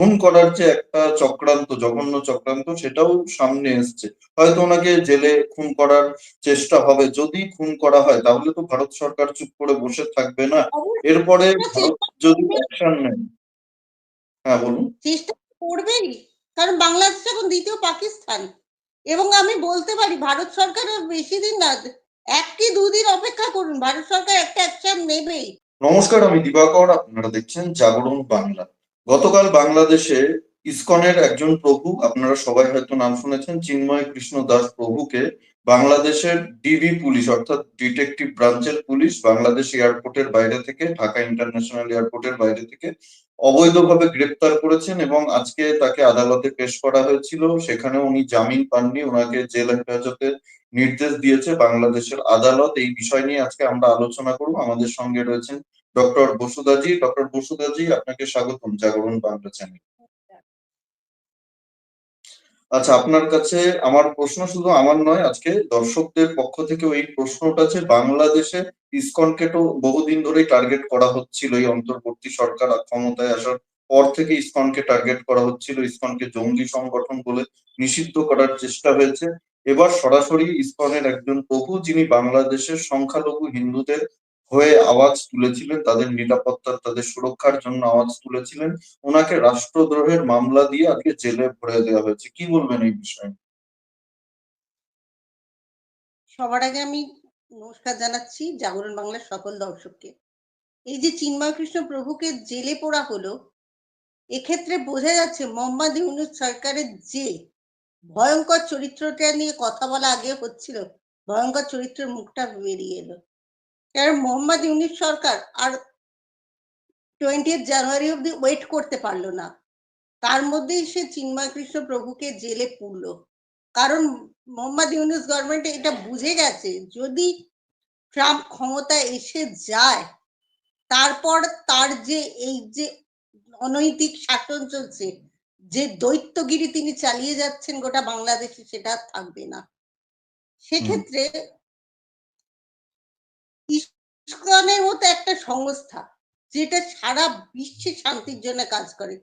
খুন করার যে একটা চক্রান্ত জঘন্য চক্রান্ত সেটাও সামনে এসছে। হয়তো ওনাকে জেলে খুন করার চেষ্টা হবে। যদি খুন করা হয় তাহলে তো ভারত সরকার চুপ করে বসে থাকবে না। এরপরে যদি অ্যাকশন নেয়। হ্যাঁ বলুন। চেষ্টা করবেই। কারণ বাংলাদেশ এখন দ্বিতীয় পাকিস্তান। এবং আমি বলতে পারি ভারত সরকারের বেশি দিন না এক কি দুদিন অপেক্ষা করুন। ভারত সরকার একটা অ্যাকশন নেবেই। নমস্কার আমি দিবাকর। আপনারা দেখছেন জাগরণ বাংলা। গতকাল বাংলাদেশে ইসকনের একজন প্রভু, আপনারা সবাই হয়তো নাম শুনেছেন, চিন্ময় কৃষ্ণ দাস প্রভুকে বাংলাদেশের ডিবি পুলিশ, অর্থাৎ ডিটেকটিভ ব্রাঞ্চের পুলিশ বাংলাদেশ এয়ারপোর্টের বাইরে থেকে, ঢাকা ইন্টারন্যাশনাল এয়ারপোর্টের বাইরে থেকে অবৈধভাবে গ্রেপ্তার করেছেন এবং আজকে তাকে আদালতে পেশ করা হয়েছিল। সেখানে উনি জামিন পাননি। ওনাকে জেল হেফাজতে নির্দেশ দিয়েছে বাংলাদেশের আদালত। এই বিষয় নিয়ে আজকে আমরা আলোচনা করব। আমাদের সঙ্গে রয়েছেন ডক্টর বসুদাজি। ডক্টর বসুদাজি, আপনাকে স্বাগতম। জাগরণ বাংলা চ্যানেল। আচ্ছা আপনার কাছে আমার প্রশ্ন শুধু আমার নয়, আজকে দর্শকদের পক্ষ থেকে এই প্রশ্নটা যে বাংলাদেশে ইসকনকে তো বহুদিন ধরেই টার্গেট করা হচ্ছিল, এই অন্তর্বর্তী সরকার ক্ষমতায় আসার পর থেকে ইসকনকে টার্গেট করা হচ্ছিল, ইসকনকে জঙ্গি সংগঠন বলে নিষিদ্ধ করার চেষ্টা হয়েছে। এবার সরাসরি ইসকনের একজন প্রভু যিনি বাংলাদেশের সংখ্যালঘু হিন্দুদের হয়ে আওয়াজ তুলেছিলেন, তাদের নিরাপত্তা, তাদের সুরক্ষার জন্য আওয়াজ তুলেছিলেন। ওনাকে রাষ্ট্রদ্রোহের মামলা দিয়ে আজকে জেলে ভরে দেওয়া হয়েছে। কি বলবেন এই বিষয়ে? সবার আগে আমি নমস্কার জানাচ্ছি জাগরণ বাংলার সকল দর্শককে। এই যে চিন্ময় কৃষ্ণ প্রভুকে জেলে পোড়া হলো, এক্ষেত্রে বোঝা যাচ্ছে মোহাম্মদ ইউনুস সরকারের যে ভয়ঙ্কর চরিত্রটা নিয়ে কথা বলা আগে হচ্ছিল, ভয়ঙ্কর চরিত্রের মুখটা বেরিয়ে এলো। কারণ মোহাম্মদ ইউনিস সরকার আর টোয়েন্টি জানুয়ারি অব্দি ওয়েট করতে পারল না। তার মধ্যেই সে চিন্ময় কৃষ্ণ প্রভুকে জেলে পুরল কারণ মোহাম্মদ ইউনুস গভর্নমেন্ট এটা বুঝে গেছে, যদি ট্রাম্প ক্ষমতা এসে যায়, তারপর তার যে এই যে অনৈতিক শাসন চলছে, যে দৈত্যগিরি তিনি চালিয়ে যাচ্ছেন গোটা বাংলাদেশে, সেটা থাকবে না। সেক্ষেত্রে ইস্কনের মতো একটা সংস্থা যেটা সারা বিশ্বে শান্তির জন্য কাজ করে,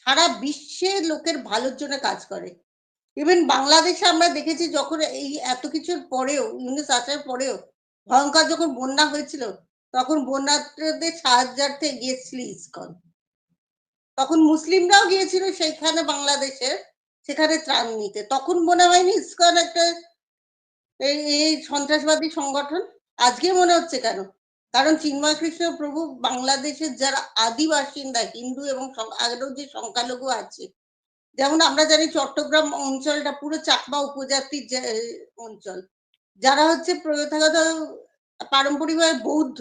সারা বিশ্বে লোকের ভালোর জন্য কাজ করে। ইভেন বাংলাদেশে আমরা দেখেছি যখন এই এত কিছুর পরেও ইউনিস আসার পরেও ভয়ঙ্কর যখন বন্যা হয়েছিল, তখন বন্যাদের সাহায্যার্থে গিয়েছিল ইস্কন। তখন মুসলিমরাও গিয়েছিল সেইখানে বাংলাদেশে, সেখানে ত্রাণ নিতে। তখন মনে হয়নি ইস্কন একটা এই সন্ত্রাসবাদী সংগঠন? আজকে মনে হচ্ছে কেন? কারণ চিন্ময় কৃষ্ণ প্রভু বাংলাদেশের যারা আদি বাসিন্দা, হিন্দু এবং আরও যে সংখ্যালঘু আছে, যেমন আমরা জানি চট্টগ্রাম অঞ্চলটা পুরো চাকমা উপজাতির অঞ্চল। যারা হচ্ছে প্রথাগত পারম্পরিকভাবে বৌদ্ধ,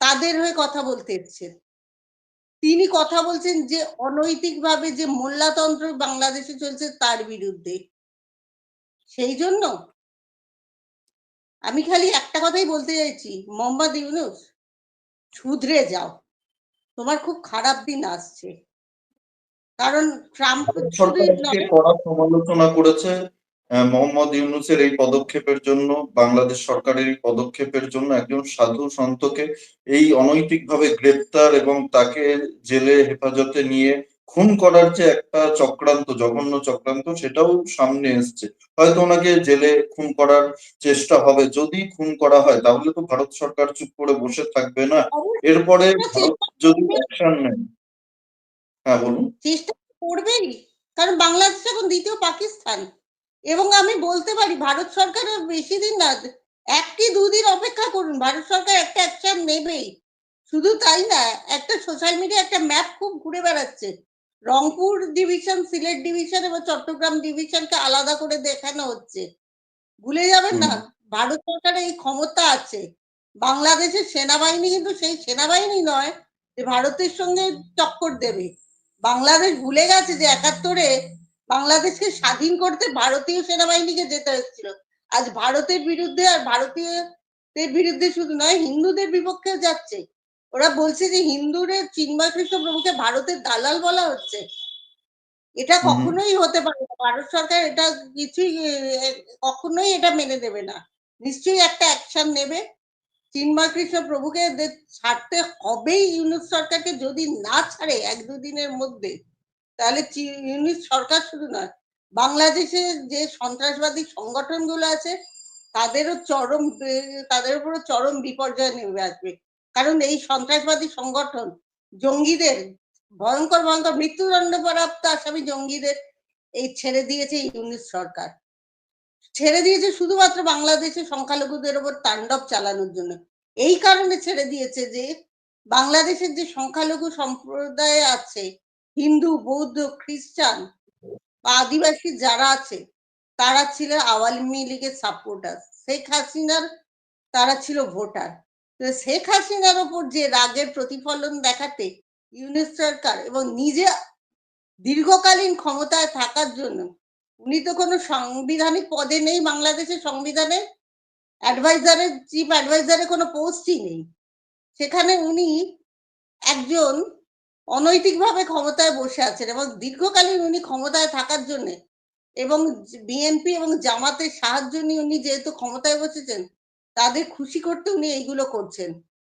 তাদের হয়ে কথা বলতে এসছেন। তিনি কথা বলছেন যে, অনৈতিকভাবে যে মোল্লাতন্ত্র বাংলাদেশে চলছে তার বিরুদ্ধে। সেই জন্য আমি খালি একটা কথাই বলতে চাইছি মোহাম্মদ ইউনুস শুধরে যাও। তোমার খুব খারাপ দিন আসছে। কারণ ট্রাম্প কড়া সমালোচনা করেছে মোহাম্মদ ইউনুসের এই পদক্ষেপের জন্য বাংলাদেশ সরকারের এই পদক্ষেপের জন্য একজন সাধু সন্তকে এই অনৈতিকভাবে গ্রেপ্তার এবং তাকে জেলে হেফাজতে নিয়ে খুন করার যে একটা চক্রান্ত জঘন্য চক্রান্ত সেটাও সামনে এসছে। হয়তো ওনাকে জেলে খুন করার চেষ্টা হবে। যদি খুন করা হয় তাহলে তো ভারত সরকার চুপ করে বসে থাকবে না। এরপরে যদি অ্যাকশন নেয়। হ্যাঁ বলুন। চেষ্টা করবেই। কারণ বাংলাদেশ এখন দ্বিতীয় পাকিস্তান। এবং আমি বলতে পারি ভারত সরকারের বেশি দিন না এক কি দুদিন অপেক্ষা করুন। ভারত সরকার একটা অ্যাকশন নেবেই। শুধু তাই না একটা সোশ্যাল মিডিয়া একটা ম্যাপ খুব ঘুরে বেড়াচ্ছে। রংপুর ডিভিশন সিলেট ডিভিশন এবং চট্টগ্রাম ডিভিশনকে আলাদা করে দেখানো হচ্ছে। ভুলে যাবেন না ভারত সরকারের এই ক্ষমতা আছে। বাংলাদেশের সেনাবাহিনী কিন্তু সেই সেনাবাহিনী নয় যে ভারতের সঙ্গে টক্কর দেবে। বাংলাদেশ ভুলে গেছে যে একাত্তরে বাংলাদেশকে স্বাধীন করতে ভারতীয় সেনাবাহিনীকে যেতে হচ্ছিল আজ ভারতের বিরুদ্ধে আর ভারতীয়দের বিরুদ্ধে শুধু নয় হিন্দুদের বিপক্ষে যাচ্ছে। ওরা বলছে যে হিন্দুদের চিন্ময় কৃষ্ণ প্রভুকে ভারতের দালাল বলা হচ্ছে। এটা কখনোই হতে পারে না। ভারত সরকার এটা কিছুই কখনোই এটা মেনে নেবে না। নিশ্চয়ই একটা অ্যাকশন নেবে। চিন্ময় কৃষ্ণ প্রভুকে ছাড়তে হবেই ইউনুস সরকারকে। যদি না ছাড়ে এক দুদিনের মধ্যে তাহলে ইউনিট সরকার শুধু নয় বাংলাদেশে যে সন্ত্রাসবাদী সংগঠনগুলো আছে তাদেরও চরম তাদের উপরও চরম বিপর্যয় নেমে আসবে। কারণ এই সন্ত্রাসবাদী সংগঠন জঙ্গিদের, ভয়ঙ্কর ভয়ঙ্কর মৃত্যুদণ্ড প্রাপ্ত আসামি জঙ্গিদের এই ছেড়ে দিয়েছে ইউনিট সরকার। ছেড়ে দিয়েছে শুধুমাত্র বাংলাদেশে সংখ্যালঘুদের ওপর তাণ্ডব চালানোর জন্য। এই কারণে ছেড়ে দিয়েছে যে, বাংলাদেশের যে সংখ্যালঘু সম্প্রদায় আছে, হিন্দু, বৌদ্ধ, খ্রিস্টান বা আদিবাসী যারা আছে, তারা ছিল আওয়ামী লীগের সাপোর্টার শেখ হাসিনার, তারা ছিল ভোটার শেখ হাসিনার ওপর যে রাগের প্রতিফলন দেখাতে ইউনিট সরকার এবং নিজে দীর্ঘকালীন ক্ষমতায় থাকার জন্য, উনি তো কোনো সাংবিধানিক পদে নেই বাংলাদেশের সংবিধানে, অ্যাডভাইজারের, চিফ অ্যাডভাইজারের কোনো পোস্টই নেই। সেখানে উনি একজন অনৈতিকভাবে ক্ষমতায় বসে আছেন এবং দীর্ঘকালীন উনি ক্ষমতায় থাকার জন্য এবং বিএনপি এবং জামাতের সাহায্য নিয়ে উনি যেহেতু ক্ষমতায় বসেছেন তাদের খুশি করতে উনি এইগুলো করছেন।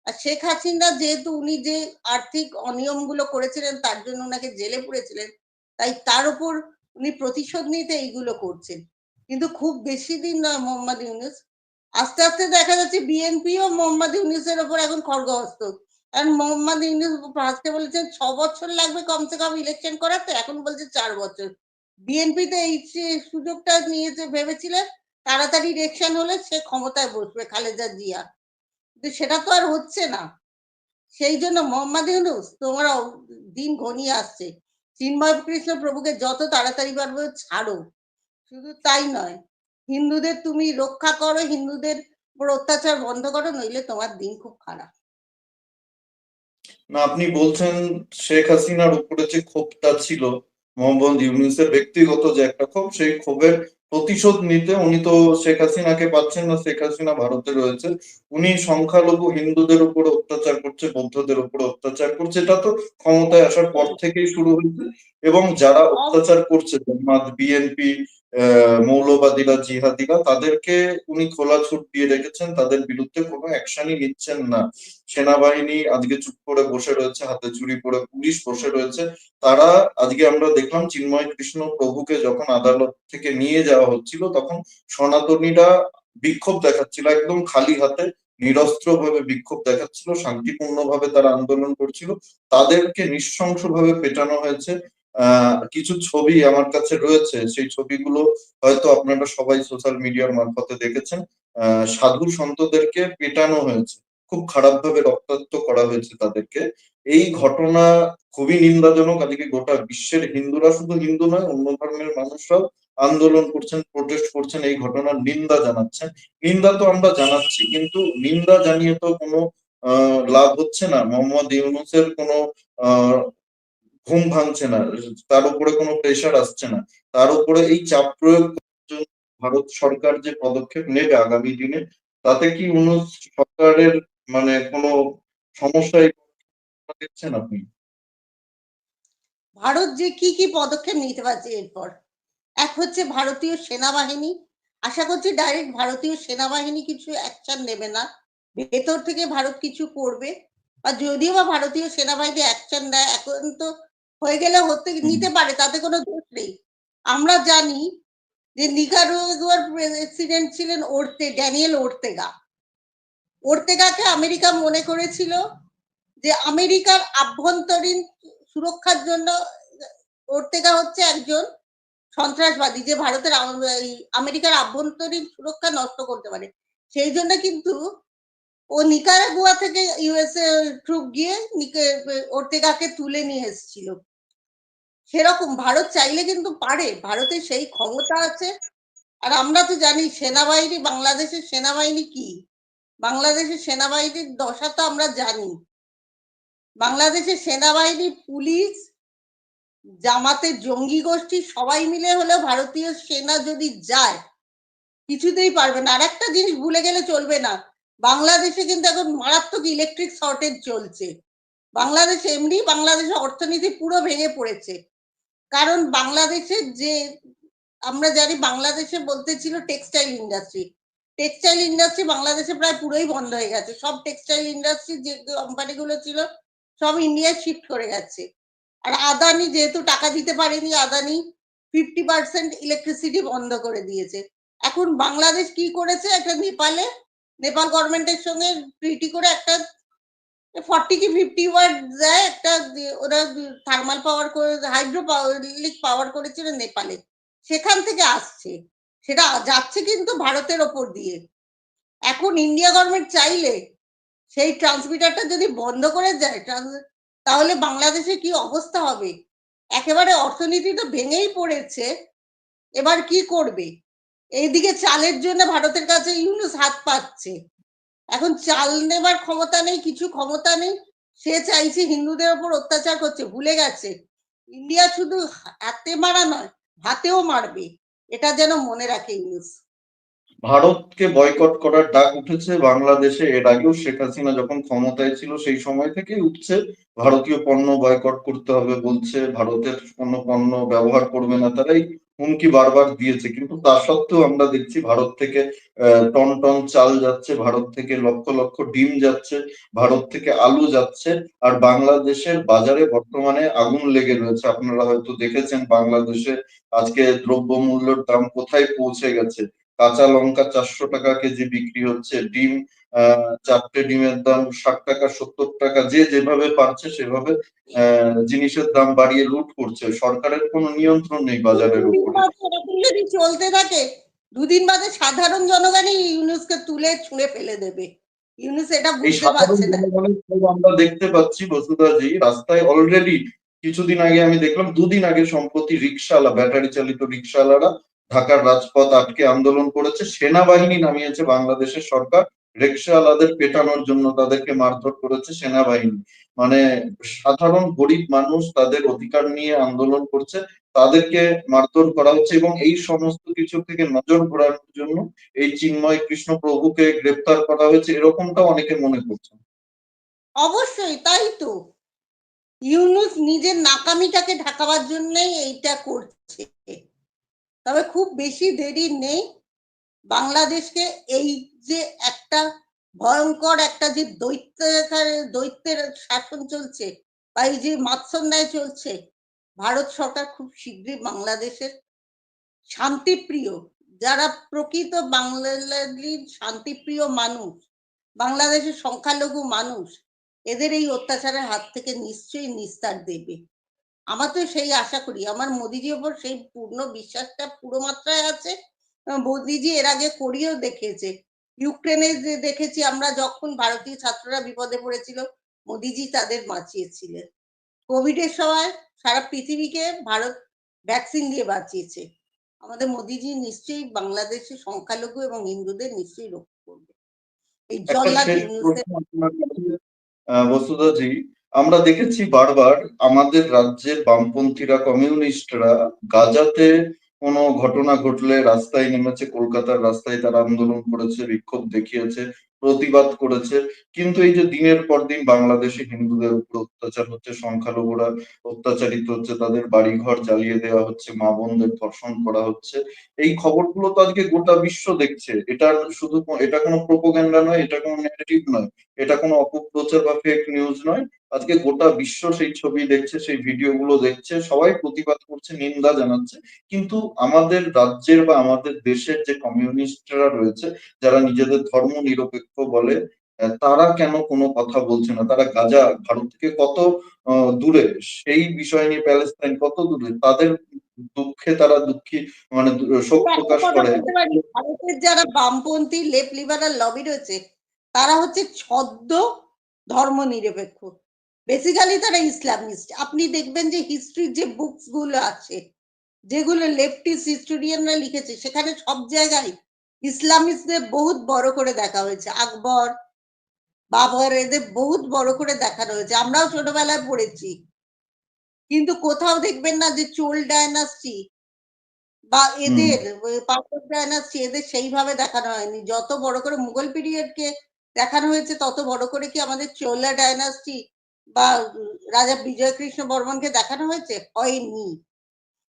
আর শেখ হাসিনা যেহেতু উনি যে আর্থিক অনিয়মগুলো করেছিলেন, তার জন্য ওনাকে জেলে পুরেছিলেন, তাই তার উপর উনি প্রতিশোধ নিতে এইগুলো করছেন। কিন্তু খুব বেশি দিন নয় মোহাম্মদ ইউনুস। আস্তে আস্তে দেখা যাচ্ছে বিএনপিও মোহাম্মদ ইউনুসের ওপর এখন খড়গহস্ত। কারণ মোহাম্মদ ইউনুস ফার্স্টে বলেছেন, ছ বছর লাগবে কমসে কম ইলেকশন করাতে, এখন বলছে চার বছর। বিএনপি তো এই সুযোগটা নিয়েছে, ভেবেছিলেন? তাড়াতাড়ি ইলেকশন হলে সে ক্ষমতায় বসবে, খালেদা জিয়া। কিন্তু সেটা তো আর হচ্ছে না। সেই জন্য মোহাম্মদ ইউনুস, তোমরা দিন ঘনিয়ে আসছে। চিন্ময় কৃষ্ণ প্রভুকে যত তাড়াতাড়ি পারবে ছাড়ো। শুধু তাই নয়, হিন্দুদের তুমি রক্ষা করো, হিন্দুদের উপর অত্যাচার বন্ধ করো, নইলে তোমার দিন খুব খারাপ। না, আপনি বলছেন শেখ হাসিনার উপরে যে ক্ষোভটা ছিল, মোহাম্মদ ইউনুসের ব্যক্তিগত যে একটা ক্ষোভ, সেই ক্ষোভের প্রতিশোধ নিতে উনি তো শেখ হাসিনাকে পাচ্ছেন না, শেখ হাসিনা ভারতে রয়েছে। উনি সংখ্যালঘু হিন্দুদের উপর অত্যাচার করছে, বৌদ্ধদের উপর অত্যাচার করছে। এটা তো ক্ষমতায় আসার পর থেকেই শুরু হয়েছে। এবং যারা অত্যাচার করছে বিএনপি মৌলবাদীরা জিহাদিরা, তাদেরকে উনি খোলা ছুট দিয়ে রেখেছেন, তাদের বিরুদ্ধে কোনো অ্যাকশনই নিচ্ছেন না। সেনাবাহিনী আজকে চুপ করে বসে রয়েছে, হাতে চুরি পরে পুলিশ বসে রয়েছে। তারা আজকে আমরা দেখলাম চিন্ময় কৃষ্ণ প্রভুকে যখন আদালত থেকে নিয়ে যাওয়া হচ্ছিল, তখন সনাতনীরা বিক্ষোভ দেখাচ্ছিল, একদম খালি হাতে নিরস্ত্র ভাবে বিক্ষোভ দেখাচ্ছিল শান্তিপূর্ণ ভাবে তারা আন্দোলন করছিল। তাদেরকে নৃশংস ভাবে পেটানো হয়েছে। কিছু ছবি আমার কাছে রয়েছে। সেই ছবিগুলো হয়তো আপনারা সবাই সোশ্যাল মিডিয়ার মারফতে দেখেছেন। সাধু সন্তদেরকে পেটানো হয়েছে। খুব খারাপ ভাবে রক্তাক্ত করা হয়েছে তাদেরকে। এই ঘটনা খুবই নিন্দাজনক। আজকে গোটা বিশ্বের হিন্দুরা শুধু হিন্দু নয়, অন্য ধর্মের মানুষরাও আন্দোলন করছেন প্রোটেস্ট করছেন। এই ঘটনার নিন্দা জানাচ্ছেন। নিন্দা তো আমরা জানাচ্ছি, কিন্তু নিন্দা জানিয়ে তো কোনো লাভ হচ্ছে না। মোহাম্মদ ইউনুসের কোনো ঘুম ভাঙছে না, তার উপরে কোনো প্রেশার আসছে না, তার উপরে এই চাপ প্রয়োগ ভারত সরকার যে পদক্ষেপ নেবে আগামী দিনে, তাতে কি ইউনুস সরকারের মানে কোনো সমস্যায় দেখছেন আপনি? ভারত যে কি কি পদক্ষেপ নিতে পারছে এরপর? এক হচ্ছে ভারতীয় সেনাবাহিনী, আশা করছি ডাইরেক্ট ভারতীয় সেনাবাহিনী কিছু অ্যাকশন নেবে না, ভেতর থেকে ভারত কিছু করবে, বা যদিও বা ভারতীয় সেনাবাহিনী অ্যাকশন নেয়, এখন তো হয়ে গেলে হতে নিতে পারে তাতে কোনো দোষ নেই। আমরা জানি যে নিকারোগুয়ার প্রেসিডেন্ট ছিলেন ওরতে ড্যানিয়েল ওর্তেগা। ওর্তেগাকে আমেরিকা মনে করেছিল যে আমেরিকার আভ্যন্তরীণ সুরক্ষার জন্য ওর্তেগা হচ্ছে একজন সন্ত্রাসবাদী যে ভারতের আমেরিকার আভ্যন্তরীণ সুরক্ষা নষ্ট করতে পারে। সেই জন্য কিন্তু ও নিকারাগুয়া থেকে ইউএসএ ট্রুপ গিয়ে ওর্তেগাকে তুলে নিয়ে এসেছিল। সেরকম ভারত চাইলে কিন্তু পারে, ভারতের সেই ক্ষমতা আছে। আর আমরা তো জানি সেনাবাহিনী, বাংলাদেশের সেনাবাহিনী কি? বাংলাদেশের সেনাবাহিনীর দশা তো আমরা জানি। বাংলাদেশের সেনাবাহিনী, পুলিশ, জামাতের জঙ্গি গোষ্ঠী সবাই মিলে হলেও ভারতীয় সেনা যদি যায়, কিছুতেই পারবে না। আর একটা জিনিস ভুলে গেলে চলবে না। বাংলাদেশে কিন্তু এখন মারাত্মক ইলেকট্রিক শর্টেজ চলছে। বাংলাদেশ এমনি বাংলাদেশের অর্থনীতি পুরো ভেঙে পড়েছে। কারণ বাংলাদেশের যে, আমরা জানি বাংলাদেশে বলতে ছিল টেক্সটাইল ইন্ডাস্ট্রি টেক্সটাইল ইন্ডাস্ট্রি বাংলাদেশে প্রায় পুরোই বন্ধ হয়ে গেছে। সব টেক্সটাইল ইন্ডাস্ট্রি যে কোম্পানিগুলো ছিল, সব ইন্ডিয়ায় শিফট করে গেছে। আর আদানি যেহেতু টাকা দিতে পারেনি, আদানি ফিফটি পার্সেন্ট ইলেকট্রিসিটি বন্ধ করে দিয়েছে। এখন বাংলাদেশ কি করেছে? একটা নেপালে নেপাল গভর্নমেন্টের সঙ্গে ট্রিটি করে একটা ফর্টি কি ফিফটি ওয়াট দেয়, একটা ওরা থার্মাল পাওয়ার করে হাইড্রো পাওয়ার পাওয়ার করেছিল নেপালে। সেখান থেকে আসছে। সেটা যাচ্ছে কিন্তু ভারতের ওপর দিয়ে। এখন ইন্ডিয়া গভর্নমেন্ট চাইলে সেই ট্রান্সমিটারটা যদি বন্ধ করে যায় তাহলে বাংলাদেশে কি অবস্থা হবে? একেবারে অর্থনীতি তো ভেঙেই পড়েছে। এবার কি করবে? এইদিকে চালের জন্য ভারতের কাছে ইউনুস হাত পাচ্ছে। এখন চাল নেবার ক্ষমতা নেই, কিছু ক্ষমতা নেই। সে চাইছে হিন্দুদের ওপর অত্যাচার করছে, ভুলে গেছে। ইন্ডিয়া শুধু হাতে মারা নয়, হাতেও মারবে। এটা যেন মনে রাখে ইউনুস। ভারতকে বয়কট করার ডাক উঠেছে বাংলাদেশে এর আগেও। শেখ হাসিনা যখন ক্ষমতায় ছিল সেই সময় থেকেই উঠছে, ভারতীয় পণ্য বয়কট করতে হবে বলছে, ভারতের কোনো পণ্য ব্যবহার করবে না তারাই। হুমকি বারবার দিয়েছে, কিন্তু তা সত্ত্বেও আমরা দেখছি ভারত থেকে টন টন চাল যাচ্ছে, ভারত থেকে লক্ষ লক্ষ ডিম যাচ্ছে, ভারত থেকে আলু যাচ্ছে, আর বাংলাদেশের বাজারে বর্তমানে আগুন লেগে রয়েছে। আপনারা হয়তো দেখেছেন বাংলাদেশে আজকে দ্রব্যমূল্যের দাম কোথায় পৌঁছে গেছে। কাঁচা লঙ্কা চারশো টাকা কেজি বিক্রি হচ্ছে। ডিম চারটে ডিমের দাম ষাট টাকা সত্তর টাকা যে যেভাবে পারছে সেভাবে জিনিসের দাম বাড়িয়ে লুট করছে। সরকারের কোনো নিয়ন্ত্রণ নেই বাজারের উপরে। যদি চলতে থাকে দুদিন বাদে সাধারণ জনগণই ইউনুসকে তুলে ছুঁড়ে ফেলে দেবে। ইউনুস এটা বুঝতে পারছে না। আমরা দেখতে পাচ্ছি বসুধাজি রাস্তায় অলরেডি কিছুদিন আগে আমি দেখলাম দুদিন আগে সম্প্রতি রিক্সাওয়ালা ব্যাটারি চালিত রিক্সাওয়ালারা ঢাকার রাজপথ আটকে আন্দোলন করেছে, সেনাবাহিনী নামিয়েছে বাংলাদেশের সরকার রিক্সাওয়ালাদের পেটানোর জন্য তাদেরকে মারধর করেছে সেনাবাহিনী। মানে সাধারণ গরিব মানুষ তাদের অধিকার নিয়ে আন্দোলন করছে, তাদেরকে মারধর করা হচ্ছে এবং এই সমস্ত কিছু থেকে নজর ঘোরানোর জন্য এই চিন্ময় কৃষ্ণ প্রভুকে গ্রেপ্তার করা হয়েছে, এরকমটাও অনেকে মনে করছেন অবশ্যই, তাই তো। ইউনুস নিজের নাকামিটাকে ঢাকাবার জন্যই এইটা করছে। তবে খুব বেশি দেরি নেই। বাংলাদেশকে এই যে একটা ভয়ঙ্কর একটা যে দৈত্যাকার দৈত্যের শাসন চলছে বা এই যে মাৎসন্যায় চলছে, ভারত সরকার খুব শীঘ্রই বাংলাদেশের শান্তিপ্রিয়, যারা প্রকৃত বাংলাদেশির শান্তিপ্রিয় মানুষ, বাংলাদেশের সংখ্যালঘু মানুষ, এদের এই অত্যাচারের হাত থেকে নিশ্চয়ই নিস্তার দেবে। আমার তো সেই আশা করি। আমার মোদিজির ওপর সেই পূর্ণ বিশ্বাসটা পুরো মাত্রায় আছে। মোদিজি এর আগে করিয়েও দেখিয়েছে। ইউক্রেনে দেখেছি আমরা যখন ভারতীয় ছাত্ররা বিপদে পড়েছিল মোদিজি তাদের বাঁচিয়েছিলেন। কোভিড এর সময় সারা পৃথিবীকে ভারত ভ্যাকসিন দিয়ে বাঁচিয়েছে। আমাদের মোদিজি নিশ্চয়ই বাংলাদেশের সংখ্যালঘু এবং হিন্দুদের নিশ্চয়ই রক্ষা করবে। এই জল্লাদ শেষ আমরা দেখেছি বারবার আমাদের রাজ্যের বামপন্থীরা, কমিউনিস্টরা গাজাতে কোনো ঘটনা ঘটলে রাস্তায় নেমেছে, কলকাতার রাস্তায় তারা আন্দোলন করেছে, বিক্ষোভ দেখিয়েছে, প্রতিবাদ করেছে। কিন্তু এই যে দিনের পর দিন বাংলাদেশে হিন্দুদের উপর অত্যাচার হচ্ছে, সংখ্যালঘুরা অত্যাচারিত হচ্ছে, তাদের বাড়িঘর জ্বালিয়ে দেওয়া হচ্ছে, মা বোনদের ধর্ষণ করা হচ্ছে। এই খবরগুলো তো আজকে গোটা বিশ্ব দেখছে। এটা শুধু এটা কোনো প্রোপাগান্ডা নয়, এটা কোনো নেগেটিভ নয়। এটা কোনো অপপ্রচার বা ফেক নিউজ নয়। আজকে গোটা বিশ্ব সেই ছবি দেখছে সেই ভিডিও গুলো দেখছে সবাই প্রতিবাদ করছে নিন্দা জানাচ্ছে। কিন্তু আমাদের রাজ্যের বা আমাদের দেশের যে কমিউনিস্টরা রয়েছে যারা নিজেদের ধর্ম নিরপেক্ষ বলে তারা কেন কোনো কথা বলছে না? তারা গাজা ভারত থেকে কত দূরে সেই বিষয় নিয়ে প্যালেস্তাইন কত দূরে? তাদের দুঃখে তারা দুঃখী মানে শোক প্রকাশ করে। ভারতের যারা বামপন্থী লেফট লিবারাল লবি রয়েছে তারা হচ্ছে ছদ্ম ধর্ম নিরপেক্ষ বেসিক্যালি তারা ইসলামিস্ট আপনি দেখবেন যে হিস্ট্রির যে বুকসগুলো আছে যেগুলো লেফটিস্ট হিস্টোরিয়ানরা লিখেছে সেখানে সব জায়গায় ইসলামিস্টদের বহুত বড় করে দেখা হয়েছে। আকবর বাবর এদের বহুত বড় করে দেখানো হয়েছে। আমরাও ছোটবেলায় পড়েছি। কিন্তু কোথাও দেখবেন না যে চোল ডায়নাস্টি বা এদের পাথর ডায়নাস্টি এদের সেইভাবে দেখানো হয়নি। যত বড় করে মুঘল পিরিয়ডকে দেখানো হয়েছে, তত বড় করে কি আমাদের চোলা ডায়নাস্টি বা রাজা বিজয় কৃষ্ণ বর্মনকে দেখানো হয়েছে? হয়নি।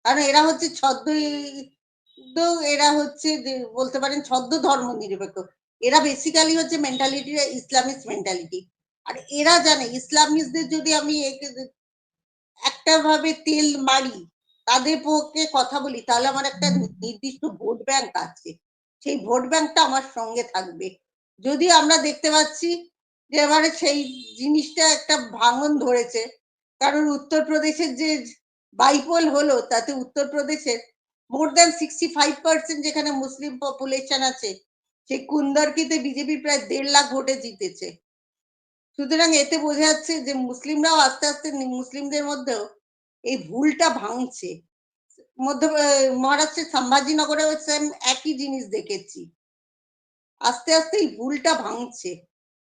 কারণ এরা হচ্ছে ছদ্ম, এরা হচ্ছে বলতে পারেন ছদ্ম ধর্ম নিরপেক্ষ। এরা বেসিক্যালি হচ্ছে মেন্টালিটি ইসলামিস্ট মেন্টালিটি আর এরা জানে ইসলামিস্টদের যদি আমি একে একটা ভাবে তেল মারি, তাদের পক্ষে কথা বলি, তাহলে আমার একটা নির্দিষ্ট ভোট ব্যাংক আছে। সেই ভোট ব্যাংকটা আমার সঙ্গে থাকবে। যদি আমরা দেখতে পাচ্ছি যে এবারে সেই জিনিসটা একটা ভাঙন ধরেছে, কারণ উত্তরপ্রদেশের যে বাইপোল হলো, তাতে উত্তরপ্রদেশের more than sixty five percent যেখানে মুসলিম পপুলেশন আছে, সেই কুন্দরকিতে বিজেপি প্রায় দেড় লাখ ভোটে জিতেছে। সুতরাং এতে বোঝা যাচ্ছে যে মুসলিমরাও আস্তে আস্তে মুসলিমদের মধ্যেও এই ভুলটা ভাঙছে। মধ্য মহারাষ্ট্রের সম্ভাজিনগরেও সেম একই জিনিস দেখেছি। আস্তে আস্তে এই ভুলটা ভাঙছে।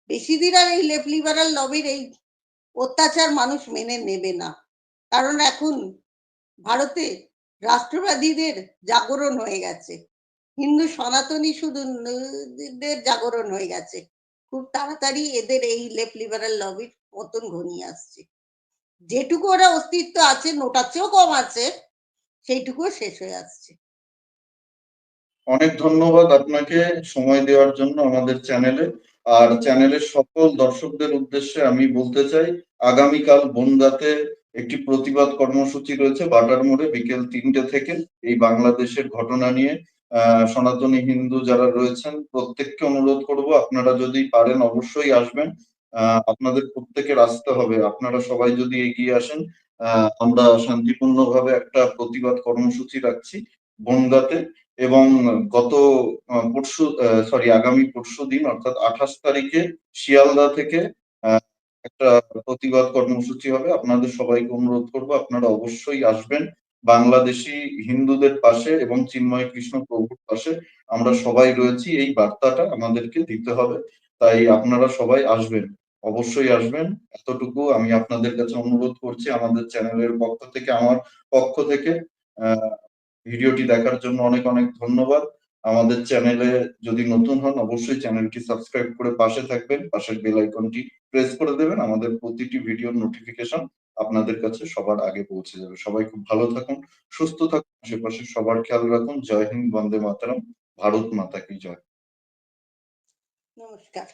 বেশি দিন আর এই লেফট লিবারাল লবির এই অত্যাচার মানুষ মেনে নেবে না। কারণ এখন ভারতে রাষ্ট্রবাদীদের জাগরণ হয়ে গেছে। হিন্দু সনাতনী শুধু জাগরণ হয়ে গেছে। খুব তাড়াতাড়ি এদের এই লেফট লিবারাল লবির পতন ঘনিয়ে আসছে। যেটুকু ওরা অস্তিত্ব আছে নোটার চেয়েও কম আছে, সেইটুকুও শেষ হয়ে আসছে। অনেক ধন্যবাদ আপনাকে সময় দেওয়ার জন্য আমাদের চ্যানেলে। আর চ্যানেলের সকল দর্শকদের উদ্দেশ্যে আমি বলতে চাই, আগামীকাল বনগাঁতে একটি প্রতিবাদ কর্মসূচি রয়েছে বাটার মোড়ে বিকেল তিনটে থেকে এই বাংলাদেশের ঘটনা নিয়ে। সনাতনী হিন্দু যারা রয়েছেন, প্রত্যেককে অনুরোধ করব, আপনারা যদি পারেন অবশ্যই আসবেন। আপনাদের প্রত্যেকের আসতে হবে, আপনারা সবাই যদি এগিয়ে আসেন আমরা শান্তিপূর্ণভাবে একটা প্রতিবাদ কর্মসূচি রাখছি বনগাঁতে। এবং গত পরশু সরি আগামী পরশু দিন, অর্থাৎ আঠাশ তারিখে শিয়ালদা থেকে একটা প্রতিবাদ কর্মসূচি হবে। আপনাদের সবাইকে অনুরোধ করব, আপনারা অবশ্যই আসবেন। বাংলাদেশি হিন্দুদের পাশে এবং চিন্ময় কৃষ্ণ প্রভুর পাশে আমরা সবাই রয়েছি। এই বার্তাটা আমাদেরকে দিতে হবে, তাই আপনারা সবাই আসবেন। অবশ্যই আসবেন। এতটুকু আমি আপনাদের কাছে অনুরোধ করছি, আমাদের চ্যানেলের পক্ষ থেকে, আমার পক্ষ থেকে ভিডিওটি দেখার জন্য অনেক অনেক ধন্যবাদ। আমাদের চ্যানেলে যদি নতুন হন, অবশ্যই চ্যানেলটি সাবস্ক্রাইব করে পাশে থাকবেন। পাশের বেল আইকনটি প্রেস করে দেবেন। আমাদের প্রতিটি ভিডিওর নোটিফিকেশন আপনাদের কাছে সবার আগে পৌঁছে যাবে। সবাই খুব ভালো থাকুন, সুস্থ থাকুন, আশেপাশে সবার খেয়াল রাখুন। জয় হিন্দ, বন্দে মাতারাম, ভারত মাতা কি জয়। নমস্কার।